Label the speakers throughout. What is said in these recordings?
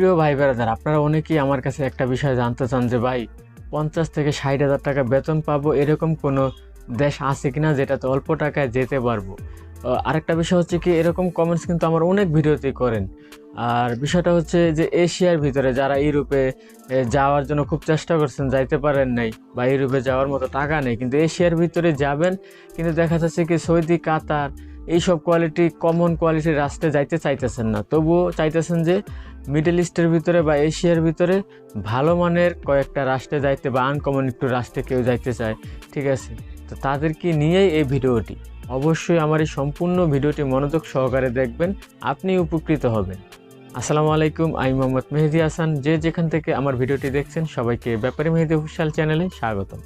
Speaker 1: প্রিয় ভাই বেড়াদার আপনারা অনেকেই আমার কাছে একটা বিষয় জানতে চান যে, ভাই, পঞ্চাশ থেকে ষাট হাজার টাকা বেতন পাবো, এরকম কোনো দেশ আছে কিনা যেটাতে অল্প টাকায় যেতে পারব? আরেকটা বিষয় হচ্ছে কি, এরকম কমেন্টস কিন্তু আমার অনেক ভিডিওতেই করেন। আর বিষয়টা হচ্ছে যে, এশিয়ার ভিতরে যারা ইউরোপে যাওয়ার জন্য খুব চেষ্টা করছেন, যাইতে পারেন নাই বা ইউরোপে যাওয়ার মতো টাকা নেই, কিন্তু এশিয়ার ভিতরে যাবেন, কিন্তু দেখা যাচ্ছে কি সৌদি, কাতার এইসব কোয়ালিটি কমন কোয়ালিটির রাষ্ট্রে যাইতে চাইতেছেন না। তবুও চাইতেছেন যে মিডল ইস্টের ভিতরে বা এশিয়ার ভিতরে ভালো মানের কয়েকটা রাষ্ট্রে যাইতে বা আনকমন একটু রাষ্ট্রে কেউ যাইতে চায়, ঠিক আছে? তো তাদেরকে নিয়েই এই ভিডিওটি। অবশ্যই আমার এই সম্পূর্ণ ভিডিওটি মনোযোগ সহকারে দেখবেন, আপনি উপকৃত হবেন। আসসালামু আলাইকুম, আমি মোহাম্মদ মেহেদি হাসান। যে যেখান থেকে আমার ভিডিওটি দেখছেন, সবাইকে ব্যাপারী মেহেদি অফিসিয়াল চ্যানেলে স্বাগতম।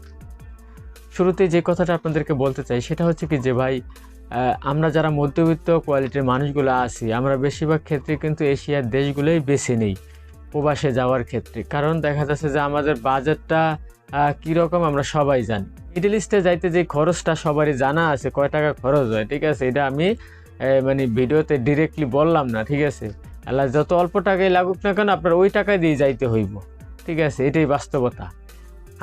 Speaker 1: শুরুতে যে কথাটা আপনাদেরকে বলতে চাই, সেটা হচ্ছে কি যে ভাই আমরা যারা মধ্যবিত্ত কোয়ালিটির মানুষগুলো আছি, আমরা বেশিরভাগ ক্ষেত্রে কিন্তু এশিয়ার দেশগুলোই বেছে নেই প্রবাসে যাওয়ার ক্ষেত্রে। কারণ দেখা যাচ্ছে যে আমাদের বাজেটটা কীরকম আমরা সবাই জানি। মিডল ইস্টে যাইতে যে খরচটা সবারই জানা আছে, কয় টাকা খরচ হয়, ঠিক আছে? এটা আমি মানে ভিডিওতে ডিরেক্টলি বললাম না, ঠিক আছে? আল্লাহ যত অল্প টাকাই লাগুক না কেন, আপনার ওই টাকা দিয়ে যাইতে হইব, ঠিক আছে? এটাই বাস্তবতা।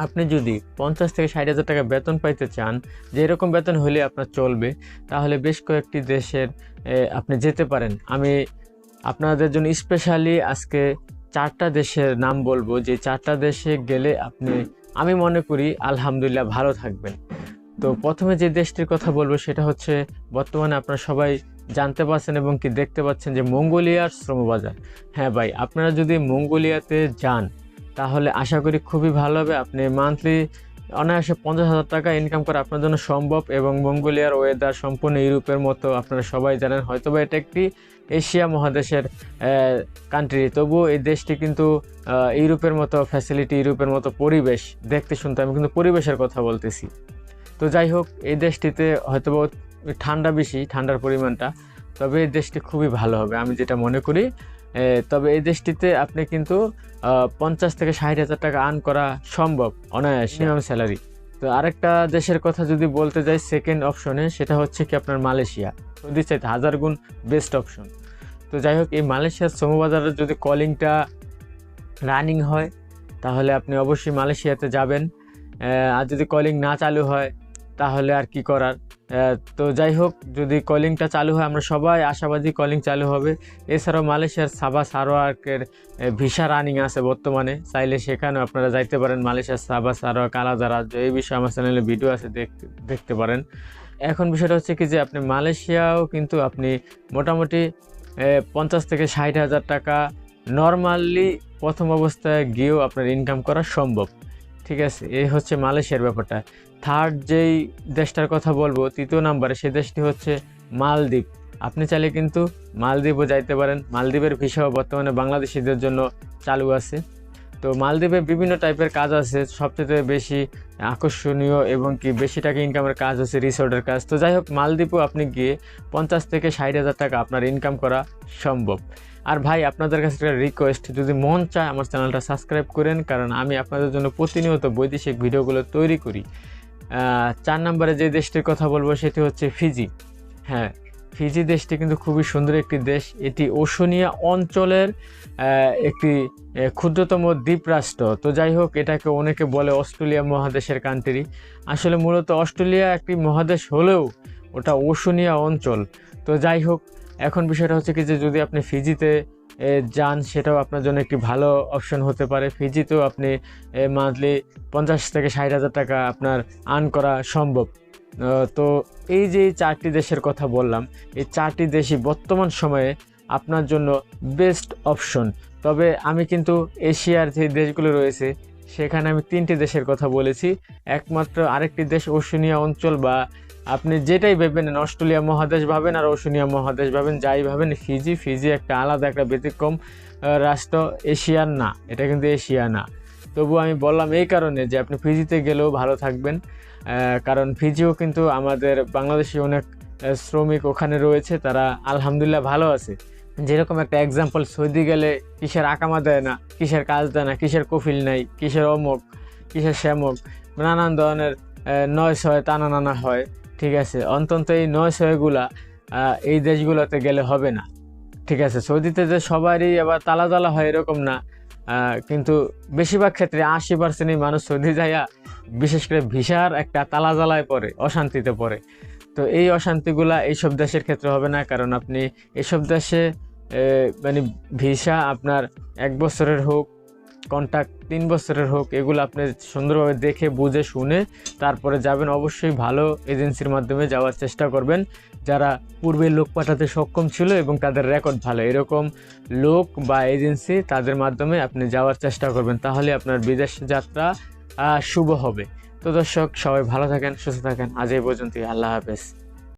Speaker 1: আপনি যদি পঞ্চাশ থেকে ষাট হাজার টাকা বেতন পাইতে চান যে এরকম বেতন হলে আপনার চলবে, তাহলে বেশ কয়েকটি দেশের আপনি যেতে পারেন। আমি আপনাদের জন্য স্পেশালি আজকে চারটা দেশের নাম বলব। যে চারটা দেশে গেলে আপনি, আমি মনে করি আলহামদুলিল্লাহ ভালো থাকবেন। তো প্রথমে যে দেশটির কথা বলব, সেটা হচ্ছে বর্তমানে আপনারা সবাই জানতে পারছেন এবং কি দেখতে পাচ্ছেন যে মঙ্গোলিয়ার শ্রমবাজার। হ্যাঁ ভাই, আপনারা যদি মঙ্গোলিয়াতে যান তাহলে আশা করি খুবই ভালো হবে। আপনি মান্থলি অনায়াসে পঞ্চাশ হাজার টাকা ইনকাম করা আপনার জন্য সম্ভব এবং মঙ্গোলিয়ার ওয়েদার সম্পূর্ণ ইউরোপের মতো আপনারা সবাই জানেন, হয়তোবা এটা একটি এশিয়া মহাদেশের কান্ট্রি তবুও এই দেশটি কিন্তু ইউরোপের মতো ফ্যাসিলিটি ইউরোপের মতো পরিবেশ, দেখতে শুনতে আমি কিন্তু পরিবেশের কথা বলতেছি। তো যাই হোক, এই দেশটিতে হয়তোবা ঠান্ডা বেশি, ঠান্ডার পরিমাণটা, তবে এই দেশটি খুবই ভালো হবে, আমি যেটা মনে করি। তবে এই দেশটিতে আপনি কিন্তু পঞ্চাশ থেকে ষাট হাজার টাকা আর্ন করা সম্ভব অনায়াসে। মিনিমাম স্যালারি তো আরেকটা দেশের কথা যদি বলতে যাই সেকেন্ড অপশনে সেটা হচ্ছে কি আপনার মালয়েশিয়া। সৌদি চাইতে হাজার গুণ বেস্ট অপশন তো যাই হোক এই মালয়েশিয়ার শ্রমবাজারের যদি কলিংটা রানিং হয় তাহলে আপনি অবশ্যই মালয়েশিয়াতে যাবেন। আর যদি কলিং না চালু হয় তাহলে আর কি করার? তো যাই হোক, যদি কলিংটা চালু হয়, আমরা সবাই আশাবাদী কলিং চালু হবে। এছাড়াও মালয়েশিয়ার সাবা সারোয়ার্কের ভিসা রানিং আছে বর্তমানে। চাইলে সেখানেও আপনারা যাইতে পারেন। মালয়েশিয়ার সাবা সারোয়ার্ক আলাদা রাজ্য। এই বিষয়ে আমার চ্যানেলে ভিডিও আছে দেখতে পারেন। এখন বিষয়টা হচ্ছে কি যে, আপনি মালয়েশিয়াও কিন্তু আপনি মোটামুটি পঞ্চাশ থেকে ষাট হাজার টাকা নর্মালি প্রথম অবস্থায় গিয়েও আপনার ইনকাম করা সম্ভব। ঠিক আছে? এই হচ্ছে মালয়েশিয়ার ব্যাপারটা। থার্ড যেই দেশটার কথা বলব, তৃতীয় নাম্বারে সেই দেশটি হচ্ছে মালদ্বীপ। আপনি চাইলে কিন্তু মালদ্বীপও যাইতে পারেন। মালদ্বীপের ভিসাও বর্তমানে বাংলাদেশিদের জন্য চালু আছে। তো মালদ্বীপে বিভিন্ন টাইপের কাজ আছে। সবচেয়ে বেশি আকর্ষণীয় এবং কি বেশি টাকা ইনকামের কাজ হচ্ছে রিসোর্টের কাজ। তো যাই হোক, মালদ্বীপও আপনি গিয়ে পঞ্চাশ থেকে ষাট হাজার টাকা আপনার ইনকাম করা সম্ভব। আর ভাই, আপনাদের কাছে একটা রিকোয়েস্ট যদি মন চায় আমার চ্যানেলটা সাবস্ক্রাইব করেন, কারণ আমি আপনাদের জন্য প্রতিনিয়ত বৈদেশিক ভিডিওগুলো তৈরি করি। চার নম্বরে যে দেশটির কথা বলব সেটি হচ্ছে ফিজি। হ্যাঁ ফিজি দেশটি কিন্তু খুবই সুন্দর একটি দেশ। এটি ওশনিয়া অঞ্চলের একটি ক্ষুদ্রতম দ্বীপরাষ্ট্র। তো যাই হোক, এটাকে অনেকে বলে অস্ট্রেলিয়া মহাদেশের কান্ট্রি আসলে মূলত অস্ট্রেলিয়া একটি মহাদেশ হলেও ওটা ওশনিয়া অঞ্চল। তো যাই হোক, এখন বিষয়টা হচ্ছে কি যে যদি আপনি ফিজিতে যান, সেটাও আপনার জন্য একটি ভালো অপশন হতে পারে। ফিজিতেও আপনি মান্থলি পঞ্চাশ থেকে ষাট হাজার টাকা আপনার আর্ন করা সম্ভব। তো এই যে চারটি দেশের কথা বললাম, এই চারটি দেশই বর্তমান সময়ে আপনার জন্য বেস্ট অপশন তবে আমি কিন্তু এশিয়ার যে দেশগুলো রয়েছে, সেখানে আমি তিনটি দেশের কথা বলেছি। একমাত্র আরেকটি দেশ ওশনিয়া অঞ্চল বা আপনি যেটাই ভেবেন, অস্ট্রেলিয়া মহাদেশ ভাবেন আর ওশনিয়া মহাদেশ ভাবেন, যাই ভাবেন, ফিজি ফিজি একটা আলাদা একটা ব্যতিক্রম রাষ্ট্র এশিয়ার না, এটা কিন্তু এশিয়া না। তবু আমি বললাম এই কারণে যে আপনি ফিজিতে গেলেও ভালো থাকবেন কারণ ফিজিও কিন্তু আমাদের বাংলাদেশি অনেক শ্রমিক ওখানে রয়েছে, তারা আলহামদুলিল্লাহ ভালো আছে। যেরকম একটা এক্সাম্পল সৌদি গেলে কিসের আকামা দেয় না, কিসের কাজ দেয় না, কিসের কফিল নাই, কিসের অমুক, কিসের শ্যামক, নানান ধরনের নয় ছয় টানা নানা হয়। ঠিক আছে, অন্তত এই নয় ছয়গুলা এই দেশগুলোতে গেলে হবে না। ঠিক আছে, সৌদিতে যে সবারই আবার তালা তালা হয় এরকম না কিন্তু বেশিরভাগ ক্ষেত্রে আশি পার্সেন্টই মানুষ সৌদি যাইয়া বিশেষ করে ভিসার একটা তালা জ্বালায় পড়ে, অশান্তিতে পড়ে। তো এই অশান্তিগুলা এইসব দেশের ক্ষেত্রে হবে না, কারণ আপনি এসব দেশে মানে ভিসা আপনার এক বছরের হোক কন্ট্যাক্ট তিন বছরের হোক, এগুলো আপনি সুন্দরভাবে দেখে, বুঝে, শুনে তারপরে যাবেন। অবশ্যই ভালো এজেন্সির মাধ্যমে যাওয়ার চেষ্টা করবেন। যারা পূর্বে লোক পাঠাতে সক্ষম ছিল এবং তাদের রেকর্ড ভালো, এরকম লোক বা এজেন্সি তাদের মাধ্যমে আপনি যাওয়ার চেষ্টা করবেন। তাহলে আপনার বিদেশ যাত্রা শুভ হবে। তো দর্শক, সবাই ভালো থাকেন, সুস্থ থাকেন। আজ এই পর্যন্তই। আল্লাহ হাফেজ।